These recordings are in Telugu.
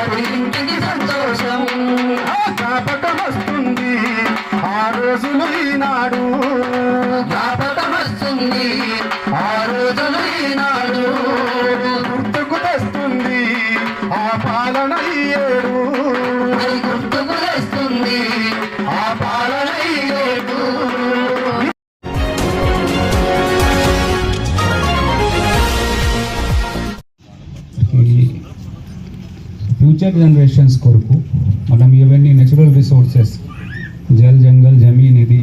Happy ఫ్యూచర్ జనరేషన్స్ కొరకు మనం ఇవన్నీ నేచురల్ రిసోర్సెస్ జల్ జంగల్ జమీన్ ఇది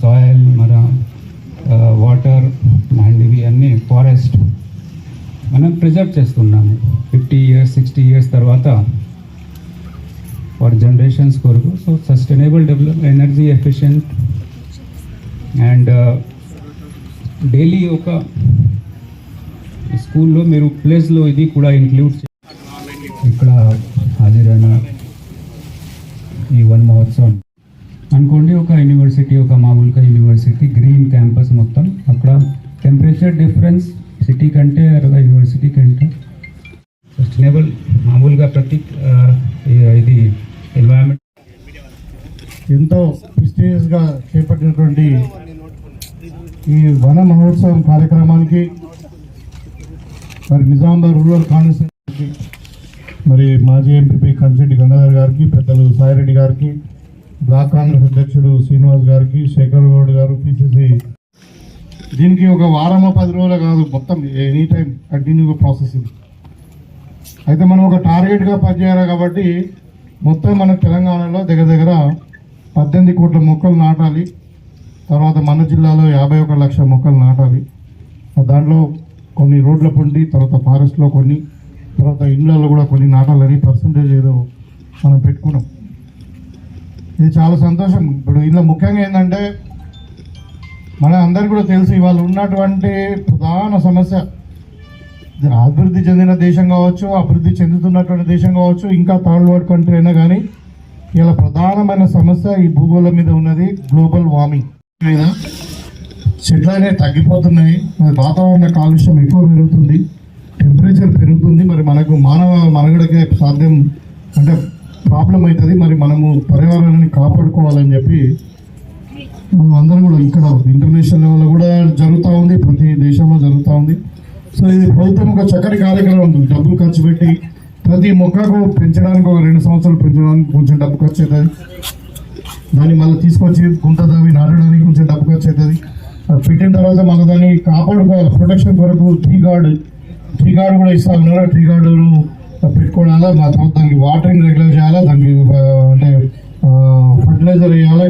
సాయిల్ మన వాటర్ అండ్ ఇవి అన్నీ ఫారెస్ట్ మనం ప్రిజర్వ్ చేస్తున్నాము. ఫిఫ్టీ ఇయర్స్ సిక్స్టీ ఇయర్స్ తర్వాత ఫర్ జనరేషన్స్ కొరకు. So sustainable develop energy efficient and daily ఒక స్కూల్లో మీరు ప్లేస్లో ఇది కూడా ఇంక్లూడ్ ఇక్కడ హాజరైన ఈ వన్ మహోత్సవం. అనుకోండి ఒక యూనివర్సిటీ ఒక మామూలుగా యూనివర్సిటీ గ్రీన్ క్యాంపస్ మొత్తం. అక్కడ టెంపరేచర్ డిఫరెన్స్ సిటీ కంటే అరవై యూనివర్సిటీ కంటే సస్టైనబుల్ మామూలుగా ప్రతి ఇది ఎన్వైరాన్మెంట్ ఎంతో ప్రిస్టీజియస్గా చేపట్టినటువంటి ఈ వన మహోత్సవం కార్యక్రమానికి మరి నిజామాబాద్ రూరల్ కాన్స్టిట్యూన్సీ మరి మాజీ ఎంపీపీ కంచెట్టి గంగాధర్ గారికి పెద్దలు సాయిరెడ్డి గారికి బ్లాక్ కాంగ్రెస్ అధ్యక్షుడు శ్రీనివాస్ గారికి శేఖర్ గౌడ్ గారు పిసిసి. దీనికి ఒక వారమో పది రోజులు కాదు మొత్తం ఎనీ టైం కంటిన్యూగా ప్రాసెస్ ఇది. అయితే మనం ఒక టార్గెట్గా పనిచేయాలి కాబట్టి మొత్తం మన తెలంగాణలో దగ్గర దగ్గర పద్దెనిమిది కోట్ల మొక్కలు నాటాలి. తర్వాత మన జిల్లాలో యాభై ఒక లక్ష మొక్కలు నాటాలి. దాంట్లో కొన్ని రోడ్ల పొండి తర్వాత ఫారెస్ట్లో కొన్ని తర్వాత ఇండ్లలో కూడా కొన్ని నాటాలని పర్సంటేజ్ ఏదో మనం పెట్టుకున్నాం. ఇది చాలా సంతోషం. ఇప్పుడు ఇందులో ముఖ్యంగా ఏంటంటే మన అందరికీ కూడా తెలుసు ఇవాళ ఉన్నటువంటి ప్రధాన సమస్య అభివృద్ధి చెందిన దేశం కావచ్చు అభివృద్ధి చెందుతున్నటువంటి దేశం కావచ్చు ఇంకా థర్డ్ వరల్డ్ కంట్రీ అయినా కానీ ఇలా ప్రధానమైన సమస్య ఈ భూగోళం మీద ఉన్నది గ్లోబల్ వార్మింగ్. మీద చెట్లు అనేవి తగ్గిపోతున్నాయి. వాతావరణ కాలుష్యం ఎక్కువ పెరుగుతుంది. టెంపరేచర్ పెరుగుతుంది. మరి మనకు మానవ మనుగడకే సాధ్యం అంటే ప్రాబ్లం అవుతుంది మరి మనము పర్యావరణాన్ని కాపాడుకోవాలని చెప్పి మనం అందరం కూడా ఇక్కడ ఇంటర్నేషనల్ లెవెల్లో కూడా జరుగుతూ ఉంది. ప్రతి దేశంలో జరుగుతూ ఉంది. సో ఇది ప్రభుత్వం ఒక చక్కటి కార్యక్రమం. ఉంది డబ్బులు ఖర్చు పెట్టి ప్రతి మొక్కకు పెంచడానికి ఒక రెండు సంవత్సరాలు పెంచడానికి కొంచెం డబ్బు ఖర్చు అవుతుంది దాన్ని మళ్ళీ తీసుకొచ్చి గుంత దావి నాటడానికి కొంచెం డబ్బు ఖర్చు అవుతుంది పెట్టిన తర్వాత మళ్ళీ దాన్ని కాపాడుకోవాలి. ప్రొటెక్షన్ కొరకు టీ గార్డ్ ట్రీ గార్డు కూడా ఇస్తా ఉన్నారు? ట్రీ గార్డును పెట్టుకోవాలా? మా తర్వాత దానికి వాటరింగ్ రెగ్యులర్ చేయాలా? దానికి అంటే ఫర్టిలైజర్ వేయాలి?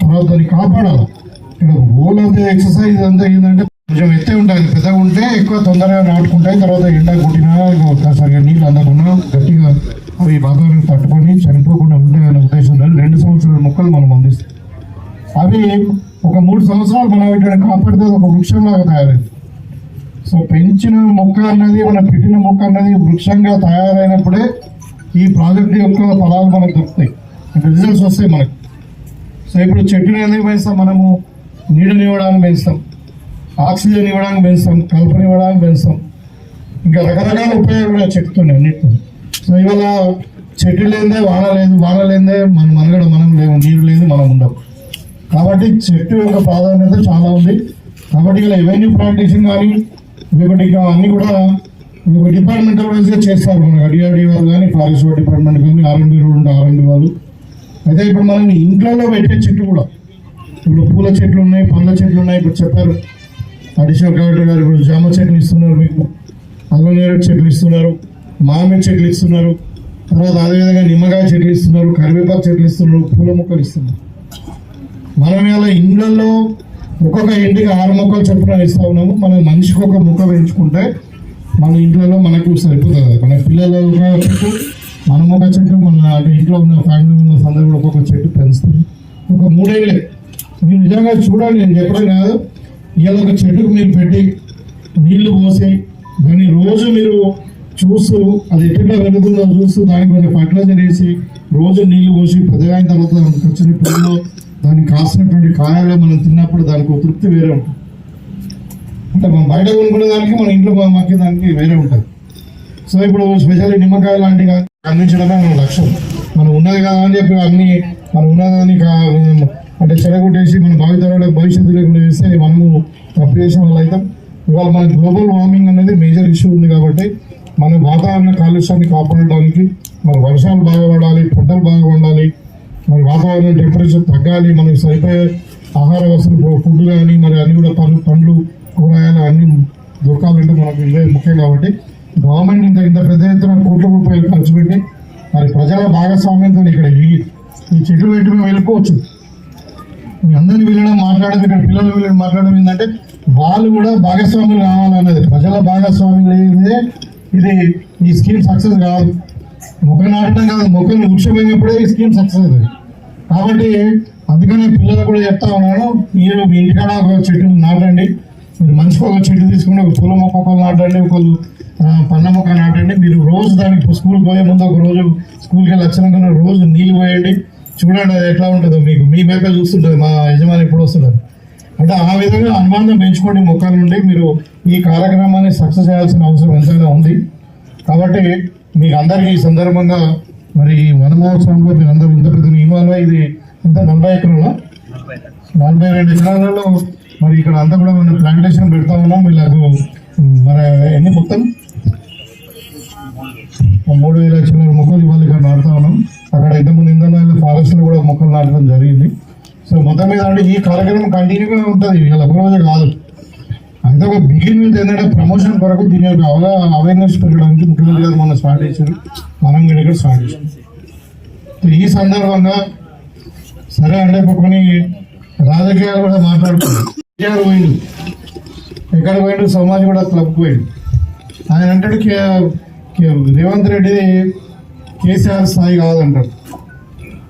తర్వాత దాన్ని కాపాడాలి? ఇక్కడ ఓల్ ఆఫ్ ది ఎక్సర్సైజ్ అంతా ఏంటంటే కొంచెం ఎత్తే ఉంటుంది పెద్దగా ఉంటే ఎక్కువ తొందరగా నాటుకుంటాయి. తర్వాత ఎండ కొట్టినా సరిగా నీళ్ళు అందకుండా గట్టిగా అవి వాతావరణం తట్టుకొని చనిపోకుండా ఉంటాయనే ఉద్దేశంతో రెండు సంవత్సరాల మొక్కలు మనం అందిస్తాం. అవి ఒక మూడు సంవత్సరాలు మనం ఇక్కడ కాపాడితే ఒక వృక్షంలాగా తయారైంది సో పెంచిన మొక్క అన్నది మనం పెట్టిన మొక్క అన్నది వృక్షంగా తయారైనప్పుడే ఈ ప్రాజెక్ట్ యొక్క ఫలాలు మనకు దొరుకుతాయి. రిజల్ట్స్ వస్తాయి మనకు. సో ఇప్పుడు చెట్టుని ఎందుకు పెంచుతాం మనము నీడని ఇవ్వడానికి పెంచుతాం ఆక్సిజన్ ఇవ్వడానికి పెంచుతాం కల్పన ఇవ్వడానికి పెంచుతాం ఇంకా రకరకాల ఉపయోగాలు చెట్టుతున్నాయి అన్నిటితో. సో ఇవాళ చెట్టు లేదే వాన లేదు వాన లేదే మన మనగడ మనం లేవు నీరు లేదు మనం ఉండం కాబట్టి చెట్టు యొక్క ప్రాధాన్యత చాలా ఉంది. కాబట్టి ఇలా ఎవెన్యూ ప్లాంటేషన్ కానీ ఇంకొకటి ఇక అన్ని కూడా ఇంకొక డిపార్ట్మెంటల్ వైజ్గా చేస్తారు మనకు. అడిఆర్డి వాళ్ళు కానీ ఫారెస్ట్ డిపార్ట్మెంట్ కానీ ఆర్ఎండి రోడ్ ఉంటే ఆర్ఎండి వాళ్ళు. అయితే ఇప్పుడు మనం ఇంట్లో పెట్టే చెట్లు కూడా. ఇప్పుడు పూల చెట్లు ఉన్నాయి పండ్ల చెట్లు ఉన్నాయి. ఇప్పుడు చెప్పారు అడిషనల్ కలెక్టర్ గారు ఇప్పుడు జామ చెట్లు ఇస్తున్నారు మీకు. అల్లం చెట్లు ఇస్తున్నారు మామిడి చెట్లు ఇస్తున్నారు. తర్వాత అదేవిధంగా నిమ్మకాయ చెట్లు ఇస్తున్నారు కరివేపాకు చెట్లు ఇస్తున్నారు పూల మొక్కలు ఇస్తున్నారు. మనం ఇలా ఇండ్లలో ఒక్కొక్క ఇంటికి ఆరు మొక్కలు చొప్పున ఇస్తా ఉన్నాము. మనం మనిషికి ఒక మొక్క పెంచుకుంటే మన ఇంట్లో మనకు సరిపోతుంది. మన పిల్లల చెట్టు మన ఒక చెట్టు మన ఇంట్లో ఉన్న ఫ్యామిలీ ఉన్న సందర్భంలో ఒక్కొక్క చెట్టు పెంచుతుంది ఒక మూడేళ్ళే మీరు నిజంగా చూడండి నేను చెప్పడం కాదు. ఇవాళ ఒక చెట్టుకు మీరు పెట్టి నీళ్ళు పోసి దాన్ని రోజు మీరు చూస్తూ అది ఎట్లా వెలుగుతుందో చూస్తూ దానికి కొంచెం ఫర్టిలైజర్ వేసి రోజు నీళ్ళు పోసి పెద్దగా అయిన తర్వాత వచ్చిన పువ్వులో దానికి కాసినటువంటి కాయలు మనం తిన్నప్పుడు దానికి ఒక తృప్తి వేరే ఉంటుంది. అంటే మనం బయట కొనుక్కునే దానికి మన ఇంట్లో మాకే దానికి వేరే ఉంటుంది. సో ఇప్పుడు స్పెషల్లీ నిమ్మకాయ లాంటివి అందించడమే మన లక్ష్యం. మనం ఉన్నది కదా అని చెప్పి అన్ని మనం ఉన్నదాన్ని అంటే చెడగొట్టేసి మన భావితరాలు భవిష్యత్తు లేకుండా చేస్తే మనము తప్పు చేసిన వాళ్ళు అవుతాం. ఇవాళ మన గ్లోబల్ వార్మింగ్ అనేది మేజర్ ఇష్యూ ఉంది కాబట్టి మన వాతావరణ కాలుష్యాన్ని కాపాడడానికి మన వర్షాలు బాగా పడాలి పంటలు బాగా పండాలి మరి వాతావరణం టెంపరేచర్ తగ్గాలి మనకి సరిపోయే ఆహార వస్తువులు ఫుడ్ కానీ మరి అన్ని కూడా పండ్లు పండ్లు కూరగాయలు అన్ని దొరకాలంటే మనకు ఇవే ముఖ్యం కాబట్టి గవర్నమెంట్ ఇంత ఇంత పెద్ద ఎత్తున కోట్ల రూపాయలు ఖర్చు పెట్టి మరి ప్రజల భాగస్వామ్యంతో ఇక్కడ ఈ ఈ చెట్లు పెట్టి మేము వెళ్ళిపోవచ్చు. మీ అందరిని వెళ్ళడం మాట్లాడడం ఇక్కడ పిల్లలు వెళ్ళడం మాట్లాడడం ఏంటంటే వాళ్ళు కూడా భాగస్వాములు కావాలన్నది. ప్రజల భాగస్వామ్యం లేదే ఇది ఈ స్కీమ్ సక్సెస్ కాదు. మొక్కలు నాటడం కాదు మొక్కలు వృక్షమైనప్పుడే ఈ స్కీమ్ సక్సెస్ అవుతుంది. కాబట్టి అందుకనే పిల్లలు కూడా చెప్తా ఉన్నాను మీరు మీ ఇంటికాడ ఒక చెట్టు నాటండి. మీరు మంచిగా ఒక చెట్టు తీసుకుని ఒక పూల మొక్క ఒకళ్ళు నాటండి ఒకళ్ళు పండ్ల మొక్క నాటండి. మీరు రోజు దానికి స్కూల్కి పోయే ముందు ఒక రోజు స్కూల్కి వెళ్ళి వచ్చినాక రోజు నీళ్ళు పోయండి. చూడండి అది ఎట్లా ఉంటుందో మీకు. మీ వైపే చూస్తుంటుంది మా యజమాని ఎప్పుడు వస్తున్నారు అంటే ఆ విధంగా అనుబంధం పెంచుకోండి మొక్కల నుండి. మీరు ఈ కార్యక్రమాన్ని సక్సెస్ చేయాల్సిన అవసరం ఎంతైనా ఉంది. కాబట్టి మీకు అందరికీ ఈ సందర్భంగా మరి వనమహోత్సవంలో మీరు అందరూ ఇంత పెద్ద ఇన్వాల్వ్ ఇది ఇంత నలభై ఎకరాల? నలభై రెండు ఎకరాలలో మరి ఇక్కడ అంతా కూడా మనం ప్లాంటేషన్ పెడతా ఉన్నాం. వీళ్ళకు మరి ఎన్ని మొత్తం? మూడు వేల చిల్లర మొక్కలు ఇవాళ ఇక్కడ నాటుతా ఉన్నాం. అక్కడ ఇంతకుముందు ఇంధనాలు ఫారెస్ట్లో కూడా మొక్కలు నాటడం జరిగింది. సో మొత్తం మీద అంటే ఈ కార్యక్రమం కంటిన్యూగా ఉంటుంది. ఇక ఒక రోజే కాదు. అయితే ఒక బిగిన్ మీద ఏంటంటే ప్రమోషన్ కొరకు దీని యొక్క అవేర్నెస్ పెరగడానికి ముఖ్యమంత్రి గారు మొన్న స్టార్ట్ చేశారు? మనం కూడా ఇక్కడ స్టార్ట్ చేశాం. ఈ సందర్భంగా సరే అంటే కొన్ని రాజకీయాలు కూడా మాట్లాడుకున్నారు కేసీఆర్ పోయిండు? ఎక్కడ పోయిండు? సమాజ్ కూడా క్లబ్ పోయిండు. ఆయన అంటాడు కే రేవంత్ రెడ్డి కేసీఆర్ స్థాయి కాదంటాడు.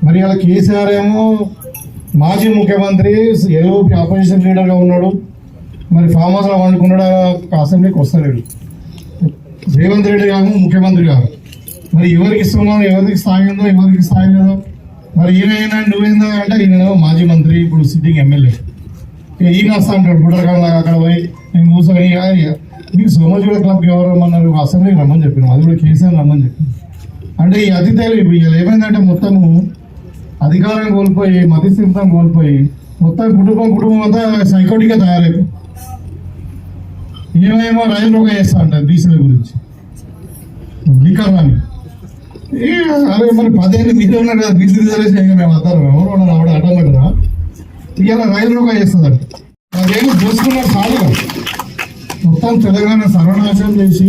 మరి అలా కేసీఆర్ ఏమో మాజీ ముఖ్యమంత్రి ఎల్ఓపి ఆపోజిషన్ లీడర్గా ఉన్నాడు. మరి ఫామ్ హౌస్లో వండుకున్నాడు అసెంబ్లీకి వస్తలేడు. రేవంత్ రెడ్డి కాదు ముఖ్యమంత్రి కాదు మరి ఎవరికి ఇస్తున్నాం ఎవరికి స్థాయి ఉందో ఎవరికి స్థాయి లేదో? మరి ఈయన అయినా అంటే ఈయన మాజీ మంత్రి ఇప్పుడు సిట్టింగ్ ఎమ్మెల్యే. ఇక ఈయన వస్తా అంటాడు బుడరకాల అక్కడ పోయి నేను కూర్చొని ఇక మీకు సోమజీడ క్లబ్కి ఎవరు రమ్మన్నారు? అసెంబ్లీకి రమ్మని చెప్పినాం. అది కూడా కేసీఆర్ రమ్మని చెప్పినాం. అంటే ఈ అతిథులు ఇప్పుడు వీళ్ళు ఏమైందంటే మొత్తము అధికారం కోల్పోయి మతిస్థిమితం కోల్పోయి మొత్తం కుటుంబం కుటుంబం అంతా సైకోటిక్గా తయారైపోయి ఈయనేమో రైలు చేస్తా అంటారు బీసీల గురించి. లిక్కర్ అని అరే మరి పదేళ్ళు మీరే ఉన్నారు కదా బీసీ రిజర్వేషన్ ఇంకా మేము వస్తారు ఎవరు ఉన్నారు? ఆవిడ అడ్డమంటారా ఇవాళ రైలు రోగ చేస్తుంది అదేమో చూసుకున్నారు చాలు. మొత్తం తెలంగాణ సర్వనాశనం చేసి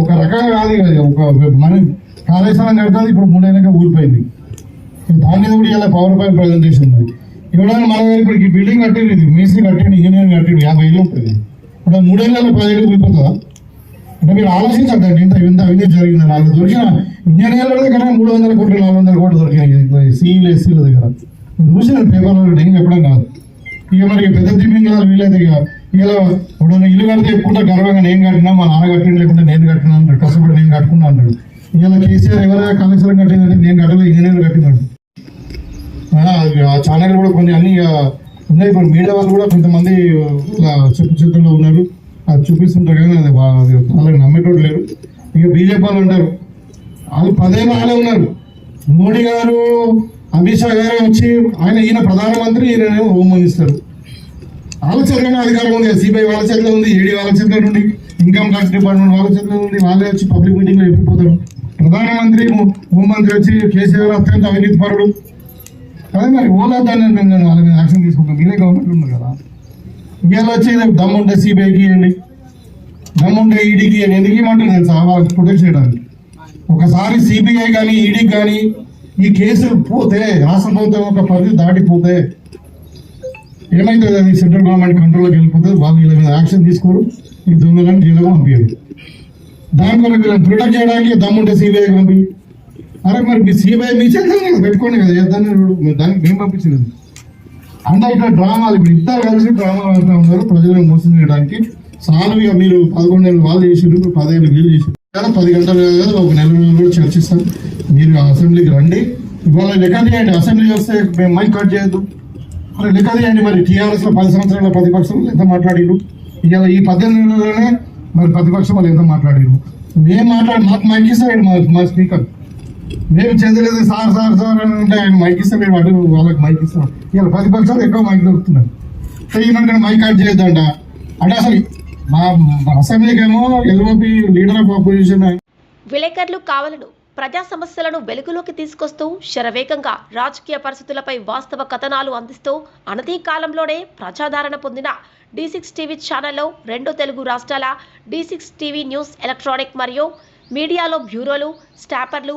ఒక రకంగా కాదు ఒక మన కాళేశ్వరం కడుతుంది ఇప్పుడు మూడేళ్ళగా ఊరిపోయింది. దాని మీద కూడా ఇలా పవర్ పాయింట్ ప్రజెంటేషన్ ఇవ్వడానికి మన ఇప్పుడు ఈ బిల్డింగ్ కట్టేది ఇది. మేసీ కట్టింది ఇంజనీరింగ్ కట్టింది యాభై ఏళ్ళు ఉంటుంది. ఇప్పుడు మూడేళ్ళలో పదిహేడు ఊరిపోతుందా అంటే మీరు ఆలోచించద్దండి ఇంత ఇంత అవినీతి జరిగింది వాళ్ళు దొరికిన ఇంజనీర్ల దగ్గర మూడు వందల కోట్లు నాలుగు వందల కోట్లు దొరికినాయి సీఈలు ఎస్సీల దగ్గర మీరు చూసిన పేపర్లో నేను చెప్పడం కాదు ఇక మరి పెద్ద దిమ్మింగళాలు వీలైతే ఇక ఇలా ఇప్పుడు ఇల్లు కడితే చెప్పుకుంటా గర్వంగా నేను కట్టినా మా నాన్న కట్టింది లేకుంటే నేను కట్టినా అంటాడు కష్టపడి నేను కట్టుకున్నా అంటాడు ఇలా కేసీఆర్ ఎవరైనా కాళేశ్వరం కట్టిందంటే నేను కట్టలేదు ఇంజనీర్ కట్టినాడు ఆ, అది ఆ ఛానల్ కూడా కొన్ని అన్ని ఆ, ఉన్నాయి. ఇప్పుడు మీడియా వాళ్ళు కూడా కొంతమంది ఇలా చెప్పు చేతుల్లో ఉన్నారు. అది చూపిస్తుంటారు కానీ అది వాళ్ళకి నమ్మేటోడు లేరు. ఇక బీజేపీ వాళ్ళు అంటారు వాళ్ళు పదేళ్ళు వాళ్ళే ఉన్నారు. మోడీ గారు అమిత్ షా గారు వచ్చి ఆయన ఈయన ప్రధానమంత్రి ఈయన హోమ్ మినిస్టర్ వాళ్ళ చేతిలోనే అధికారం ఉంది. సిబిఐ వాళ్ళ చేతిలో ఉంది ఏడీ వాళ్ళ చేతిలో ఉంది ఇన్కమ్ ట్యాక్స్ డిపార్ట్మెంట్ వాళ్ళ చేతిలో ఉంది. వాళ్ళే వచ్చి పబ్లిక్ మీటింగ్లో ఎప్పిపోతారు. ప్రధానమంత్రి హోంమంత్రి వచ్చి కేసీఆర్ అత్యంత అవినీతి పరుడు. అదే మరి ఓలా దాన్ని నేను వాళ్ళ మీద యాక్షన్ తీసుకుంటాను మీరే గవర్నమెంట్ ఉంది కదా వీళ్ళు వచ్చి దమ్ముంటే సిబిఐకి ఇవ్వండి. దమ్ముంటే ఈడీకి ఇవ్వండి. ఎందుకు ఇవ్వమంటారు తెలుసా? వాళ్ళకి ప్రొటెక్ట్ చేయడానికి. ఒకసారి సిబిఐ కానీ ఈడీ కానీ ఈ కేసులు పోతే రాష్ట్ర ఒక పరిధి దాటిపోతే ఏమైతుంది అది? సెంట్రల్ గవర్నమెంట్ కంట్రోల్లోకి వెళ్ళిపోతుంది వాళ్ళు వీళ్ళ మీద యాక్షన్ తీసుకోరు. ఈ దొంగలను జైలుగా పంపించారు దాని వల్ల వీళ్ళని ప్రొటెక్ట్ చేయడానికి దమ్ముంటే సిబిఐ పంపి అరే మరి మీ సిబిఐ మీ చేతుల్లో పెట్టుకోండి కదా. దాన్ని దానికి మేము పంపించింది అంటే ఇట్లా డ్రామాలు ఇప్పుడు కలిసి డ్రామా ఆడుతూ ఉన్నారు ప్రజలను మోసం చేయడానికి. సాల్వ్ ఇక మీరు పదకొండు నెలలు వాళ్ళు చేసారు ఇప్పుడు పదిహేను వీళ్ళు చేసారు కదా పది గంటలు కాదు ఒక నెల రోజులు కూడా చర్చిస్తాం. మీరు అసెంబ్లీకి రండి. ఇవాళ లెక్క చేయండి అసెంబ్లీ వస్తే మేము మైక్ కట్ చేయొద్దు. మరి లెక్క చేయండి మరి టీఆర్ఎస్లో పది సంవత్సరాల ప్రతిపక్షం ఎంత మాట్లాడిరు ఇవాళ ఈ పద్దెనిమిది నెలలోనే మరి ప్రతిపక్షం వాళ్ళు ఎంత మాట్లాడారు మేము మాట్లాడి మాకు మైక్ ఇస్తాడు మా స్పీకర్. మేము చెందలేదు సార్ సార్ సార్ అని అంటే ఆయన మైక్ ఇస్తే మేము అటు వాళ్ళకి మైక్ ఇస్తాం. ఇలా పది పర్సెంట్ ఎక్కువ మైక్ దొరుకుతున్నారు ఈయనంటే మైక్ కట్ చేయొద్దంట. అంటే అసలు మా అసెంబ్లీకేమో ఎల్ఓపి లీడర్ ఆఫ్ అపోజిషన్ విలేకరులు కావాలను ప్రజా సమస్యలను వెలుగులోకి తీసుకొస్తూ శరవేగంగా రాజకీయ పరిస్థితులపై వాస్తవ కథనాలు అందిస్తూ అనతి కాలంలోనే ప్రజాదరణ పొందిన డి సిక్స్ టీవీ ఛానల్లో రెండు తెలుగు రాష్ట్రాల D six TV news electronic మరియు మీడియాలో బ్యూరోలు స్టాపర్లు